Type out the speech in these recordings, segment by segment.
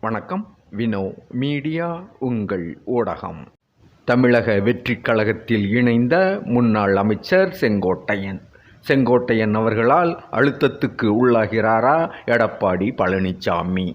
வணக்கம். வினோ மீடியா உங்கள் ஊடகம். தமிழக வெற்றிக் கழகத்தில் இணைந்த முன்னாள் அமைச்சர் செங்கோட்டையன். செங்கோட்டையன் அவர்களால் அழுத்தத்துக்கு உள்ளாகிறாரா எடப்பாடி பழனிசாமி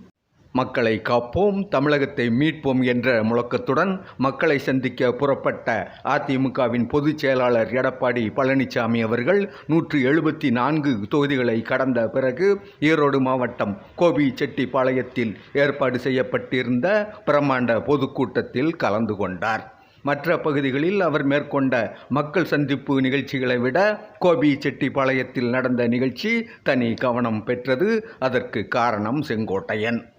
மக்களை காப்போம் தமிழகத்தை மீட்போம் என்ற முழக்கத்துடன் மக்களை சந்திக்க புறப்பட்ட அதிமுகவின் பொதுச் செயலாளர் எடப்பாடி பழனிசாமி அவர்கள் நூற்று எழுபத்தி நான்கு தொகுதிகளை கடந்த பிறகு ஈரோடு மாவட்டம் கோபி செட்டிப்பாளையத்தில் ஏற்பாடு செய்யப்பட்டிருந்த பிரம்மாண்ட பொதுக்கூட்டத்தில் கலந்து கொண்டார். மற்ற பகுதிகளில் அவர் மேற்கொண்ட மக்கள் சந்திப்பு நிகழ்ச்சிகளை விட கோபி செட்டிப்பாளையத்தில் நடந்த நிகழ்ச்சி தனி கவனம் பெற்றது. அதற்கு காரணம் செங்கோட்டையன்.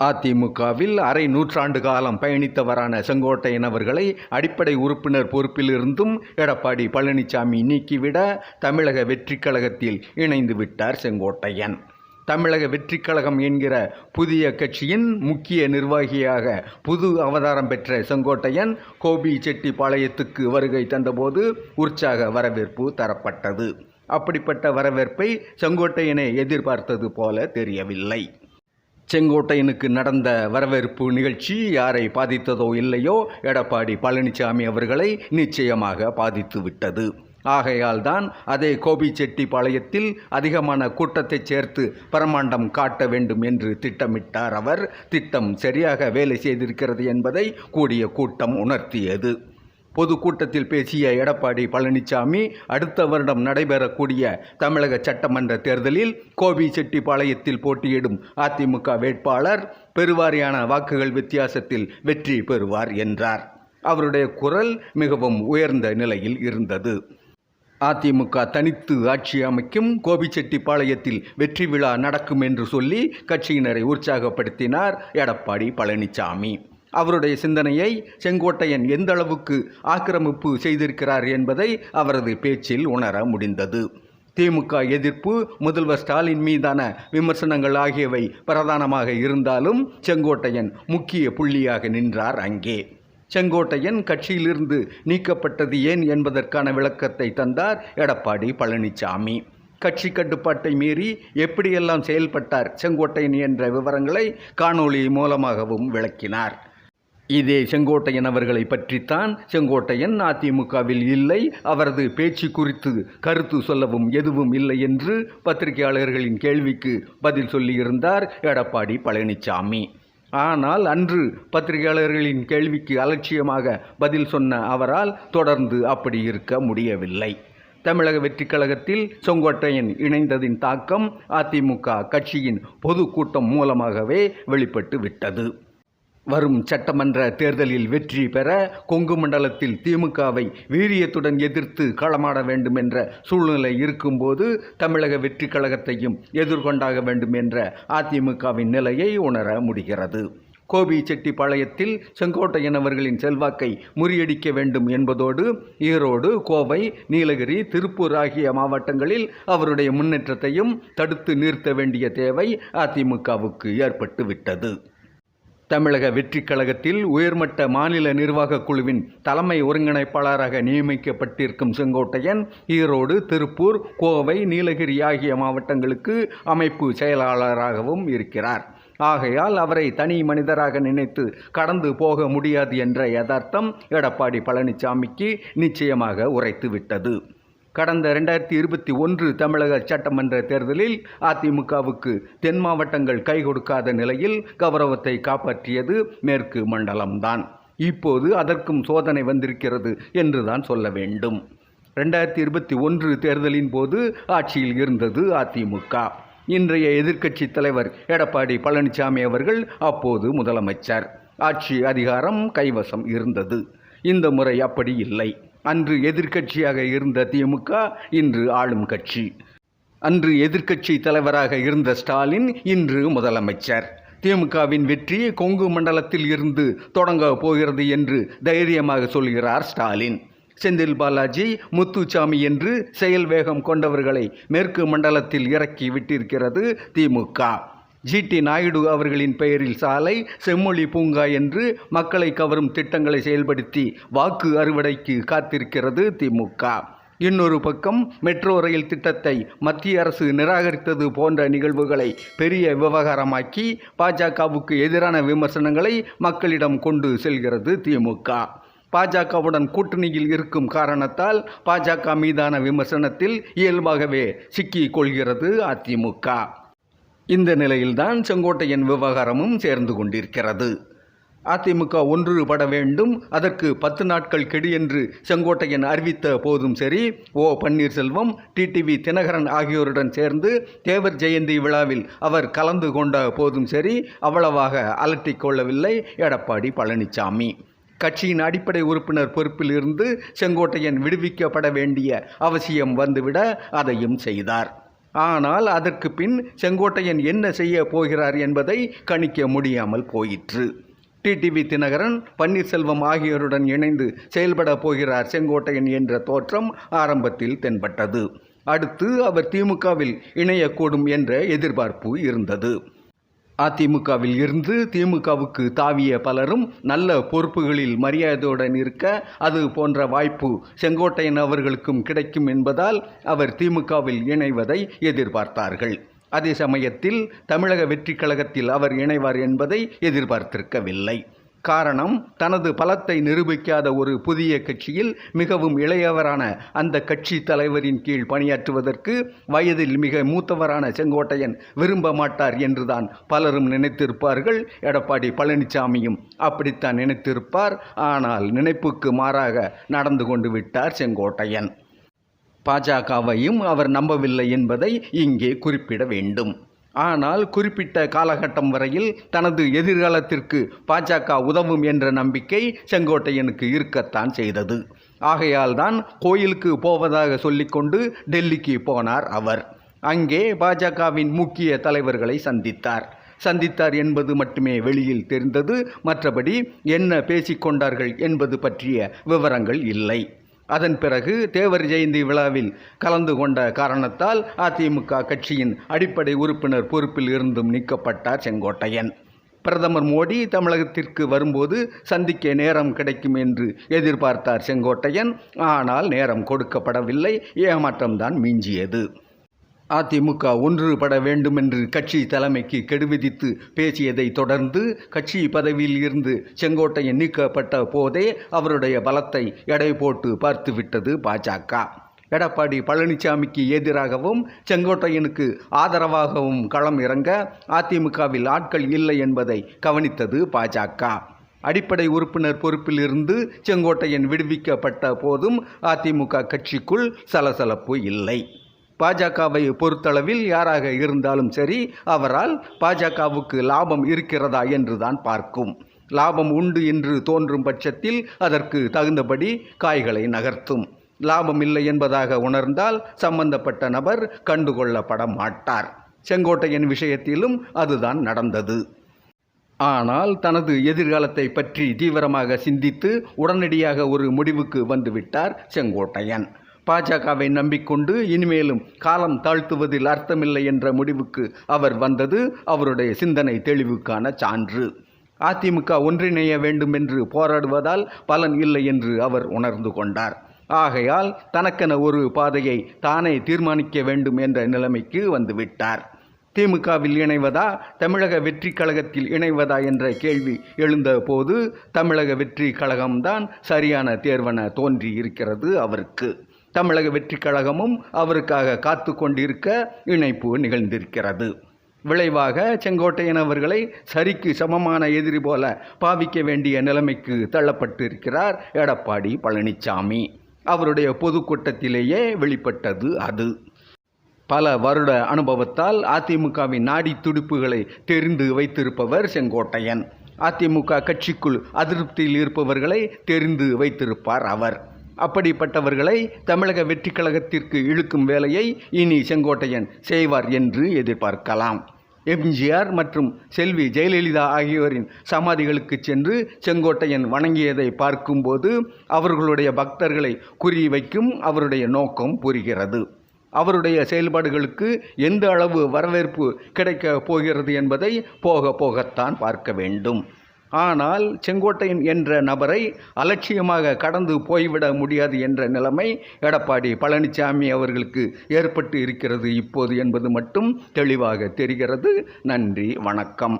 அதிமுகவில் அரை நூற்றாண்டு காலம் பயணித்தவரான செங்கோட்டையன் அவர்களை அடிப்படை உறுப்பினர் பொறுப்பிலிருந்தும் எடப்பாடி பழனிசாமி நீக்கிவிட தமிழக வெற்றிக் கழகத்தில் இணைந்து விட்டார் செங்கோட்டையன். தமிழக வெற்றிக் கழகம் என்கிற புதிய கட்சியின் முக்கிய நிர்வாகியாக புது அவதாரம் பெற்ற செங்கோட்டையன் கோபி செட்டிப்பாளையத்துக்கு வருகை தந்தபோது உற்சாக வரவேற்பு தரப்பட்டது. அப்படிப்பட்ட வரவேற்பை செங்கோட்டையனை எதிர்பார்த்தது போல தெரியவில்லை. செங்கோட்டையனுக்கு நடந்த வரவேற்பு நிகழ்ச்சி யாரை பாதித்ததோ இல்லையோ எடப்பாடி பழனிசாமி அவர்களை நிச்சயமாக பாதித்து விட்டது. ஆகையால் தான் அதே கோபிச்செட்டிப்பாளையத்தில் அதிகமான கூட்டத்தை சேர்த்து பரமாண்டம் காட்ட வேண்டும் என்று திட்டமிட்டார் அவர். திட்டம் சரியாக வேலை செய்திருக்கிறது என்பதை கூடிய கூட்டம் உணர்த்தியது. பொதுக்கூட்டத்தில் பேசிய எடப்பாடி பழனிசாமி அடுத்த வருடம் நடைபெறக்கூடிய தமிழக சட்டமன்ற தேர்தலில் கோபி செட்டிப்பாளையத்தில் போட்டியிடும் அதிமுக வேட்பாளர் பெருவாரியான வாக்குகள் வித்தியாசத்தில் வெற்றி பெறுவார் என்றார். அவருடைய குரல் மிகவும் உயர்ந்த நிலையில் இருந்தது. அதிமுக தனித்து ஆட்சி அமைக்கும் கோபிச்செட்டிப்பாளையத்தில் வெற்றி விழா நடக்கும் என்று சொல்லி கட்சியினரை உற்சாகப்படுத்தினார் எடப்பாடி பழனிசாமி. அவருடைய சிந்தனையை செங்கோட்டையன் எந்த அளவுக்கு ஆக்கிரமிப்பு செய்திருக்கிறார் என்பதை அவரது பேச்சில் உணர முடிந்தது. திமுக எதிர்ப்பு முதல்வர் ஸ்டாலின் மீதான விமர்சனங்கள் ஆகியவை பிரதானமாக இருந்தாலும் செங்கோட்டையன் முக்கிய புள்ளியாக நின்றார் அங்கே. செங்கோட்டையன் கட்சியிலிருந்து நீக்கப்பட்டது ஏன் என்பதற்கான விளக்கத்தை தந்தார் எடப்பாடி பழனிசாமி கட்சி கட்டுப்பாட்டை மீறி எப்படியெல்லாம் செயல்பட்டார் செங்கோட்டையன் என்ற விவரங்களை காணொளி மூலமாகவும் விளக்கினார். இதே செங்கோட்டையன் அவர்களை பற்றித்தான் செங்கோட்டையன் அதிமுகவில் இல்லை. அவரது பேச்சு குறித்து கருத்து சொல்லவும் எதுவும் இல்லை என்று பத்திரிகையாளர்களின் கேள்விக்கு பதில் சொல்லியிருந்தார் எடப்பாடி பழனிசாமி ஆனால் அன்று பத்திரிகையாளர்களின் கேள்விக்கு அலட்சியமாக பதில் சொன்ன அவரால் தொடர்ந்து அப்படி இருக்க முடியவில்லை. தமிழக வெற்றிக் கழகத்தில் செங்கோட்டையன் இணைந்ததின் தாக்கம் அதிமுக கட்சியின் பொதுக்கூட்டம் மூலமாகவே வெளிப்பட்டு விட்டது. வரும் சட்டமன்ற தேர்தலில் வெற்றி பெற கொங்கு மண்டலத்தில் திமுகவை வீரியத்துடன் எதிர்த்து களமாட வேண்டும் என்ற சூழ்நிலை இருக்கும்போது தமிழக வெற்றி கழகத்தையும் எதிர்கொண்டாக வேண்டும் என்ற அதிமுகவின் நிலையை உணர முடிகிறது. கோபி செட்டிப்பாளையத்தில் செங்கோட்டையன் அவர்களின் செல்வாக்கை முறியடிக்க வேண்டும் என்பதோடு ஈரோடு கோவை நீலகிரி திருப்பூர் ஆகிய மாவட்டங்களில் அவருடைய முன்னேற்றத்தையும் தடுத்து நிறுத்த வேண்டிய தேவை அதிமுகவுக்கு ஏற்பட்டுவிட்டது. தமிழக வெற்றிக் கழகத்தில் உயர்மட்ட மாநில நிர்வாகக் குழுவின் தலைமை ஒருங்கிணைப்பாளராக நியமிக்கப்பட்டிருக்கும் செங்கோட்டையன் ஈரோடு திருப்பூர் கோவை நீலகிரி ஆகிய மாவட்டங்களுக்கு அமைப்பு செயலாளராகவும் இருக்கிறார். ஆகையால் அவரை தனி மனிதராக நினைத்து கடந்து போக முடியாது என்ற யதார்த்தம் எடப்பாடி பழனிசாமிக்கு நிச்சயமாக உரைத்துவிட்டது. கடந்த ரெண்டாயிரத்தி இருபத்தி ஒன்று தமிழக சட்டமன்ற தேர்தலில் அதிமுகவுக்கு தென் மாவட்டங்கள் கை கொடுக்காத நிலையில் கௌரவத்தை காப்பாற்றியது மேற்கு மண்டலம்தான். இப்போது அதற்கும் சோதனை வந்திருக்கிறது என்றுதான் சொல்ல வேண்டும். ரெண்டாயிரத்தி இருபத்தி ஒன்று தேர்தலின் போது ஆட்சியில் இருந்தது அதிமுக. இன்றைய எதிர்க்கட்சி தலைவர் எடப்பாடி பழனிசாமி அவர்கள் அப்போது முதலமைச்சர். ஆட்சி அதிகாரம் கைவசம் இருந்தது. இந்த முறை அப்படி இல்லை. அன்று எதிர்க்கட்சியாக இருந்த திமுக இன்று ஆளும் கட்சி. அன்று எதிர்க்கட்சி தலைவராக இருந்த ஸ்டாலின் இன்று முதலமைச்சர். திமுகவின் வெற்றி கொங்கு மண்டலத்தில் இருந்து தொடங்க போகிறது என்று தைரியமாக சொல்கிறார் ஸ்டாலின். செந்தில் பாலாஜி முத்துசாமி என்று செயல் வேகம் கொண்டவர்களை மேற்கு மண்டலத்தில் இறக்கி விட்டிருக்கிறது திமுக. ஜிடி நாயுடு அவர்களின் பெயரில் சாலை செம்மொழி பூங்கா என்று மக்களை கவரும் திட்டங்களை செயல்படுத்தி வாக்கு அறுவடைக்கு காத்திருக்கிறது திமுக. இன்னொரு பக்கம் மெட்ரோ ரயில் திட்டத்தை மத்திய அரசு நிராகரித்தது போன்ற நிகழ்வுகளை பெரிய விவகாரமாக்கி பாஜகவுக்கு எதிரான விமர்சனங்களை மக்களிடம் கொண்டு செல்கிறது திமுக. பாஜகவுடன் கூட்டணியில் இருக்கும் காரணத்தால் பாஜக மீதான விமர்சனத்தில் இயல்பாகவே சிக்கிக் கொள்கிறது அதிமுக. இந்த நிலையில்தான் செங்கோட்டையன் விவகாரமும் சேர்ந்து கொண்டிருக்கிறது. அதிமுக ஒன்றுபட வேண்டும் அதற்கு பத்து நாட்கள் கெடு என்று செங்கோட்டையன் அறிவித்த போதும் சரி ஓ பன்னீர்செல்வம் டிடிவி தினகரன் ஆகியோருடன் சேர்ந்து தேவர் ஜெயந்தி விழாவில் அவர் கலந்து கொண்ட போதும் சரி அவ்வளவாக அலட்டிக் கொள்ளவில்லை எடப்பாடி பழனிசாமி. கட்சியின் அடிப்படை உறுப்பினர் பொறுப்பில் இருந்து செங்கோட்டையன் விடுவிக்கப்பட வேண்டிய அவசியம் வந்துவிட அதையும் செய்தார். ஆனால் அதற்கு பின் செங்கோட்டையன் என்ன செய்ய போகிறார் என்பதை கணிக்க முடியாமல் போயிற்று. டிடிவி தினகரன் பன்னீர்செல்வம் ஆகியோருடன் இணைந்து செயல்பட போகிறார் செங்கோட்டையன் என்ற தோற்றம் ஆரம்பத்தில் தென்பட்டது. அடுத்து அவர் திமுகவில் இணையக்கூடும் என்ற எதிர்பார்ப்பு இருந்தது. அதிமுகவில் இருந்து திமுகவுக்கு தாவிய பலரும் நல்ல பொறுப்புகளில் மரியாதையுடன் இருக்க அது போன்ற வாய்ப்பு செங்கோட்டையன் அவர்களுக்கும் கிடைக்கும் என்பதால் அவர் திமுகவில் இணைவதை எதிர்பார்த்தார்கள். அதே சமயத்தில் தமிழக வெற்றிக் கழகத்தில் அவர் இணைவார் என்பதை எதிர்பார்த்திருக்கவில்லை. காரணம் தனது பலத்தை நிரூபிக்காத ஒரு புதிய கட்சியில் மிகவும் இளையவரான அந்த கட்சி தலைவரின் கீழ் பணியாற்றுவதற்கு வயதில் மிக மூத்தவரான செங்கோட்டையன் விரும்ப மாட்டார் என்றுதான் பலரும் நினைத்திருப்பார்கள். எடப்பாடி பழனிசாமியும் அப்படித்தான் நினைத்திருப்பார். ஆனால் நினைப்புக்கு மாறாக நடந்து கொண்டு விட்டார் செங்கோட்டையன். பாஜகவையும் அவர் நம்பவில்லை என்பதை இங்கே குறிப்பிட வேண்டும். ஆனால் குறிப்பிட்ட காலகட்டம் வரையில் தனது எதிர்காலத்திற்கு பாஜக உதவும் என்ற நம்பிக்கை செங்கோட்டையனுக்கு இருக்கத்தான் செய்தது. ஆகையால் தான் கோயிலுக்கு போவதாக சொல்லிக்கொண்டு டெல்லிக்கு போனார் அவர். அங்கே பாஜகவின் முக்கிய தலைவர்களை சந்தித்தார். சந்தித்தார் என்பது மட்டுமே வெளியில் தெரிந்தது. மற்றபடி என்ன பேசிக்கொண்டார்கள் என்பது பற்றிய விவரங்கள் இல்லை. அதன் பிறகு தேவர் ஜெயந்தி விழாவில் கலந்து கொண்ட காரணத்தால் அதிமுக கட்சியின் அடிப்படை உறுப்பினர் பொறுப்பில் இருந்தும் நீக்கப்பட்டார் செங்கோட்டையன். பிரதமர் மோடி தமிழகத்திற்கு வரும்போது சந்திக்க நேரம் கிடைக்கும் என்று எதிர்பார்த்தார் செங்கோட்டையன். ஆனால் நேரம் கொடுக்கப்படவில்லை. ஏமாற்றம்தான் மிஞ்சியது. அதிமுக ஒன்றுபட வேண்டுமென்று கட்சி தலைமைக்கு கெடுவிதித்து பேசியதை தொடர்ந்து கட்சி பதவியில் இருந்து செங்கோட்டையன் நீக்கப்பட்ட போதே அவருடைய பலத்தை எடை போட்டு பார்த்துவிட்டது பாஜக. எடப்பாடி பழனிசாமிக்கு எதிராகவும் செங்கோட்டையனுக்கு ஆதரவாகவும் களம் இறங்க அதிமுகவில் ஆட்கள் இல்லை என்பதை கவனித்தது பாஜக. அடிப்படை உறுப்பினர் பொறுப்பில் இருந்து செங்கோட்டையன் விடுவிக்கப்பட்ட போதும் அதிமுக கட்சிக்குள் சலசலப்பு இல்லை. பாஜகவை பொறுத்தளவில் யாராக இருந்தாலும் சரி அவரால் பாஜகவுக்கு லாபம் இருக்கிறதா என்றுதான் பார்க்கும். லாபம் உண்டு என்று தோன்றும் பட்சத்தில் அதற்கு தகுந்தபடி காய்களை நகர்த்தும். லாபம் இல்லை என்பதாக உணர்ந்தால் சம்பந்தப்பட்ட நபர் கண்டுகொள்ளப்பட மாட்டார் செங்கோட்டையன் விஷயத்திலும் அதுதான் நடந்தது. ஆனால் தனது எதிர்காலத்தை பற்றி தீவிரமாக சிந்தித்து உடனடியாக ஒரு முடிவுக்கு வந்துவிட்டார் செங்கோட்டையன். பாஜகவை நம்பிக்கொண்டு இனிமேலும் காலம் தாழ்த்துவதில் அர்த்தமில்லை என்ற முடிவுக்கு அவர் வந்தது அவருடைய சிந்தனை தெளிவுக்கான சான்று. அதிமுக ஒன்றிணைய வேண்டும் என்று போராடுவதால் பலன் இல்லை என்று அவர் உணர்ந்து கொண்டார். ஆகையால் தனக்கென ஒரு பாதையை தானே தீர்மானிக்க வேண்டும் என்ற நிலைமைக்கு வந்துவிட்டார். திமுகவில் இணைவதா தமிழக வெற்றி கழகத்தில் இணைவதா என்ற கேள்வி எழுந்த போது தமிழக வெற்றி கழகம்தான் சரியான தேர்வென தோன்றி இருக்கிறது அவருக்கு. தமிழக வெற்றி கழகமும் அவருக்காக காத்து கொண்டிருக்க இணைப்பு நிகழ்ந்திருக்கிறது. விளைவாக செங்கோட்டையன் அவர்களை சரிக்கு சமமான எதிரி போல பாவிக்க வேண்டிய நிலைமைக்கு தள்ளப்பட்டிருக்கிறார் எடப்பாடி பழனிசாமி அவருடைய பொதுக்கூட்டத்திலேயே வெளிப்பட்டது அது. பல வருட அனுபவத்தால் அதிமுகவின் நாடி துடிப்புகளை தெரிந்து வைத்திருப்பவர் செங்கோட்டையன். அதிமுக கட்சிக்குள் அதிருப்தியில் இருப்பவர்களை தெரிந்து வைத்திருப்பார் அவர். அப்படிப்பட்டவர்களை தமிழக வெற்றி கழகத்திற்கு இழுக்கும் வேலையை இனி செங்கோட்டையன் செய்வார் என்று எதிர்பார்க்கலாம். எம்ஜிஆர் மற்றும் செல்வி ஜெயலலிதா ஆகியோரின் சமாதிகளுக்கு சென்று செங்கோட்டையன் வணங்கியதை பார்க்கும்போது அவர்களுடைய பக்தர்களை குறிவைக்கும் அவருடைய நோக்கம் புரிகிறது. அவருடைய செயல்பாடுகளுக்கு எந்த அளவு வரவேற்பு கிடைக்கப் போகிறது என்பதை போக போகத்தான் பார்க்க வேண்டும். ஆனால் செங்கோட்டையன் என்ற நபரை அலட்சியமாக கடந்து போய்விட முடியாது என்ற நிலைமை எடப்பாடி பழனிசாமி அவர்களுக்கு ஏற்பட்டு இருக்கிறது இப்போது என்பது மட்டும் தெளிவாக தெரிகிறது. நன்றி வணக்கம்.